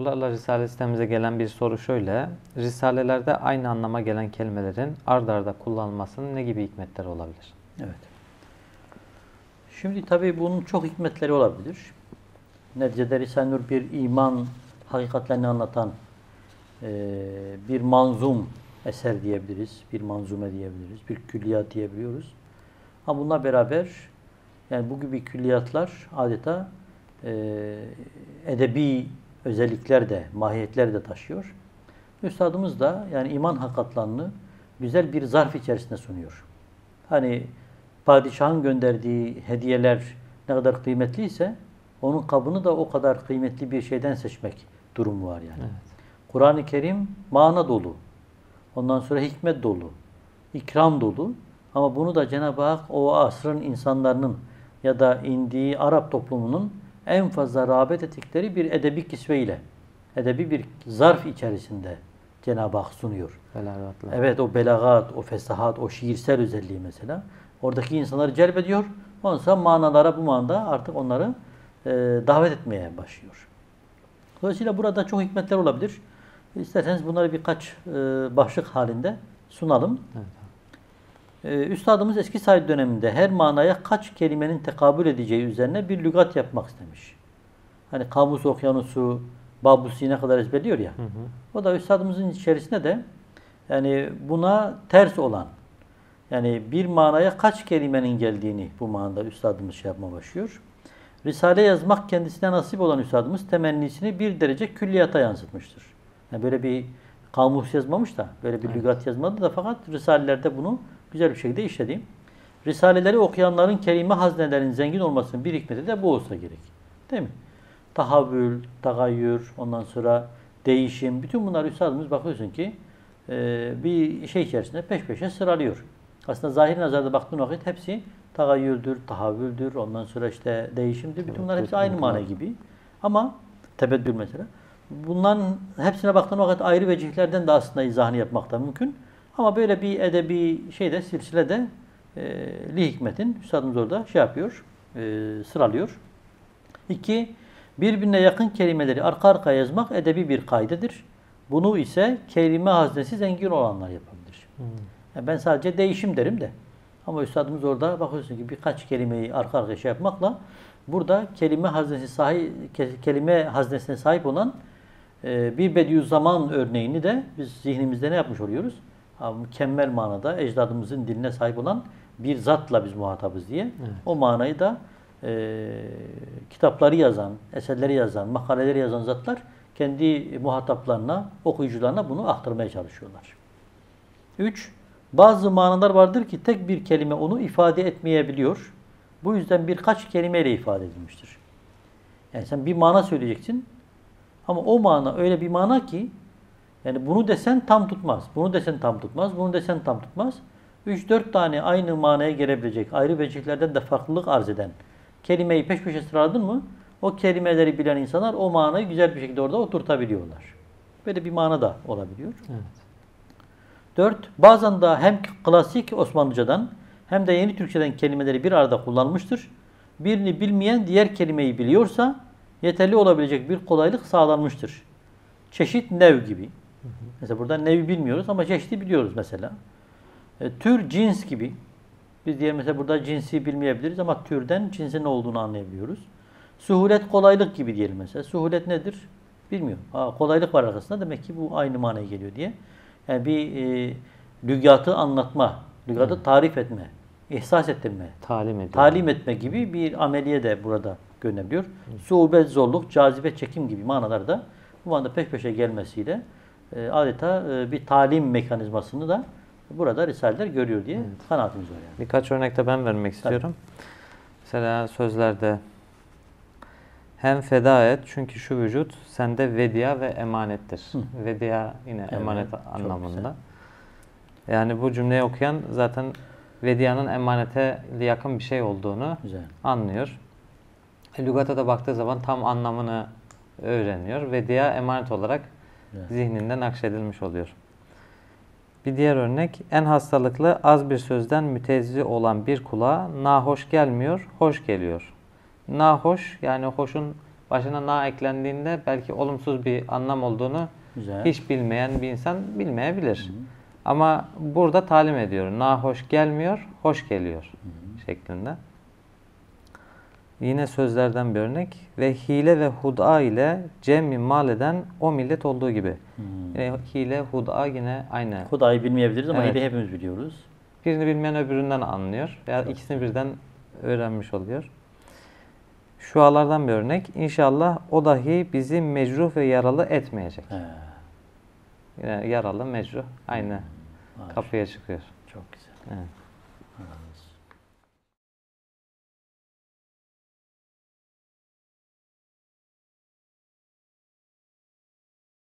Sorularla Risale sitemize gelen bir soru şöyle. Risalelerde aynı anlama gelen kelimelerin ard arda kullanılmasının ne gibi hikmetleri olabilir? Evet. Şimdi tabii bunun çok hikmetleri olabilir. Neticede Risale-i Nur bir iman hakikatlerini anlatan e, bir manzum eser diyebiliriz. Bir manzume diyebiliriz. Bir külliyat diyebiliyoruz. Ama bununla beraber yani bu gibi külliyatlar adeta e, edebi özellikler de, mahiyetler de taşıyor. Üstadımız da yani iman hakikatlarını güzel bir zarf içerisinde sunuyor. Hani padişahın gönderdiği hediyeler ne kadar kıymetliyse onun kabını da o kadar kıymetli bir şeyden seçmek durumu var yani. Evet. Kur'an-ı Kerim mana dolu. Ondan sonra hikmet dolu. ikram dolu. Ama bunu da Cenab-ı Hak o asrın insanların ya da indiği Arap toplumunun en fazla rağbet ettikleri bir edebi kisveyle, edebi bir zarf içerisinde Cenab-ı Hak sunuyor. Belagatla. Evet o belagat, o fesahat, o şiirsel özelliği mesela. Oradaki insanları celbediyor. Ondan sonra manalara bu manada artık onları e, davet etmeye başlıyor. Dolayısıyla burada çok hikmetler olabilir. İsterseniz bunları birkaç e, başlık halinde sunalım. Evet. E, Üstadımız eski Said döneminde her manaya kaç kelimenin tekabül edeceği üzerine bir lügat yapmak istemiş. Hani Kamus Okyanusu, Babusi ne kadar ezberliyor ya. Hı hı. O da üstadımızın içerisinde de yani buna ters olan yani bir manaya kaç kelimenin geldiğini bu manada üstadımız şey yapma başlıyor. Risale yazmak kendisine nasip olan üstadımız temennisini bir derece külliyata yansıtmıştır. Yani böyle bir kamus yazmamış da, böyle bir Evet. lügat yazmadı da fakat Risalelerde bunu güzel bir şekilde işledi. Risaleleri okuyanların kelime haznelerinin zengin olmasının bir hikmeti de bu olsa gerek. Değil mi? Tahavül, tagayyür, ondan sonra değişim, bütün bunlar üstadımız bakıyorsun ki e, bir şey içerisinde peş peşe sıralıyor. Aslında zahir nazarda baktığın vakit hepsi tagayyürdür, tahavvüldür, ondan sonra işte değişimdir. Bütün bunlar hepsi aynı mana gibi. Ama tebeddül mesela. Bunların hepsine baktığın vakit ayrı vecihlerden de aslında izahını yapmak da mümkün. Ama böyle bir edebi şeyde, silsilede e, li hikmetin üstadımız orada şey yapıyor, e, sıralıyor. İki, birbirine yakın kelimeleri arka arkaya yazmak edebi bir kaydedir. Bunu ise kelime haznesi zengin olanlar yapabilir. Hı. Yani ben sadece değişim derim de. Ama üstadımız orada bakıyorsun ki birkaç kelimeyi arka arkaya şey yapmakla burada kelime haznesi sahip kelime haznesine sahip olan e, bir Bediüzzaman örneğini de biz zihnimizde ne yapmış oluyoruz? Mükemmel manada ecdadımızın diline sahip olan bir zatla biz muhatabız diye. Evet. O manayı da e, kitapları yazan, eserleri yazan, makaleleri yazan zatlar kendi muhataplarına, okuyucularına bunu aktarmaya çalışıyorlar. 3. Bazı manalar vardır ki tek bir kelime onu ifade etmeyebiliyor. Bu yüzden birkaç kelimeyle ifade edilmiştir. Yani sen bir mana söyleyeceksin ama o mana öyle bir mana ki yani bunu desen tam tutmaz. Bunu desen tam tutmaz. Bunu desen tam tutmaz. 3-4 tane aynı manaya gelebilecek, ayrı vecihlerden de farklılık arz eden kelimeyi peş peşe sıraladın mı o kelimeleri bilen insanlar o manayı güzel bir şekilde orada oturtabiliyorlar. Böyle bir mana da olabiliyor. Evet. 4. Bazen de hem klasik Osmanlıcadan hem de yeni Türkçeden kelimeleri bir arada kullanmıştır. Birini bilmeyen diğer kelimeyi biliyorsa yeterli olabilecek bir kolaylık sağlanmıştır. Çeşit nev gibi. Mesela burada nevi bilmiyoruz ama çeşidi biliyoruz mesela. E, tür cins gibi. Biz diye mesela burada cinsi bilmeyebiliriz ama türden cinsin ne olduğunu anlayabiliyoruz. Suhulet kolaylık gibi diyelim mesela. Suhulet nedir? Bilmiyorum. Aa, kolaylık var arkasında demek ki bu aynı manaya geliyor diye. Yani bir e, lügatı anlatma, lügatı tarif etme, ihsas ettirme, Talim ediyor. talim etme gibi bir ameliye de burada görünebiliyor. Suhubet, zorluk, cazibe, çekim gibi manalar da bu manada peş peşe gelmesiyle adeta e, bir talim mekanizmasını da burada Risaleler görüyor diye kanaatimiz var yani. Birkaç örnek de ben vermek istiyorum. Mesela sözlerde hem feda et çünkü şu vücut sende vedia ve emanettir. Hı. Vedia yine Evet, emanet anlamında. Yani bu cümleyi okuyan zaten vedianın emanete yakın bir şey olduğunu Güzel. anlıyor. E, Lügata da baktığı zaman tam anlamını öğreniyor. Vedia emanet olarak Evet. zihninde nakşedilmiş oluyor. Bir diğer örnek, en hastalıklı az bir sözden mütezzi olan bir kulağa nahoş gelmiyor, hoş geliyor. Nahoş yani hoşun başına na eklendiğinde belki olumsuz bir anlam olduğunu Güzel. hiç bilmeyen bir insan bilmeyebilir. Ama burada talim ediyor. Na hoş gelmiyor, hoş geliyor şeklinde. Yine sözlerden bir örnek. Ve hile ve hud'a ile cemmi mal eden o millet olduğu gibi. Hmm. Yine hile, hud'a yine aynı. Hudayı bilmeyebiliriz ama Evet. hile hepimiz biliyoruz. Birini bilmeyen öbüründen anlıyor. Veya ikisini birden öğrenmiş oluyor. Şualardan bir örnek. İnşallah o dahi bizi mecruh ve yaralı etmeyecek. He, Yine yaralı, mecruh aynı var. kapıya çıkıyor. Çok güzel. Evet.